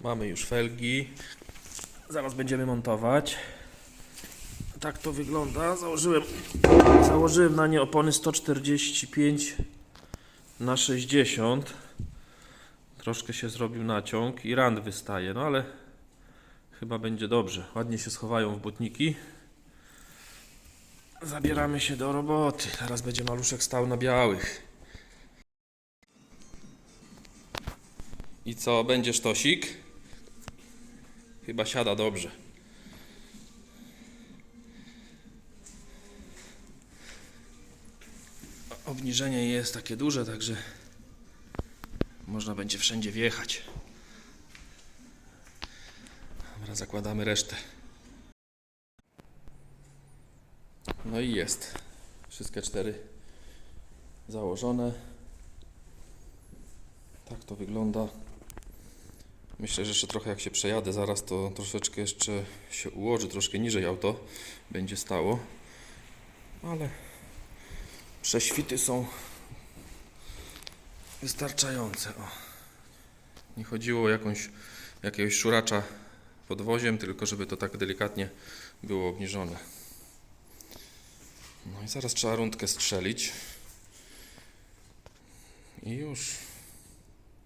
Mamy już felgi. Zaraz będziemy montować. Tak to wygląda. Założyłem, założyłem na nie opony 145 na 60. Troszkę się zrobił naciąg i rand wystaje, no ale chyba będzie dobrze. Ładnie się schowają w butniki. Zabieramy się do roboty. Teraz będzie maluszek stał na białych. I co, będzie sztosik? Chyba siada dobrze. Obniżenie jest takie duże, także można będzie wszędzie wjechać. Dobra, zakładamy resztę. No i jest. Wszystkie cztery założone. Tak to wygląda. Myślę, że jeszcze trochę jak się przejadę zaraz, to troszeczkę jeszcze się ułoży, troszkę niżej auto będzie stało. Ale prześwity są wystarczające. O. Nie chodziło o jakąś, jakiegoś szuracza podwoziem, tylko żeby to tak delikatnie było obniżone. No i zaraz trzeba rundkę strzelić. I już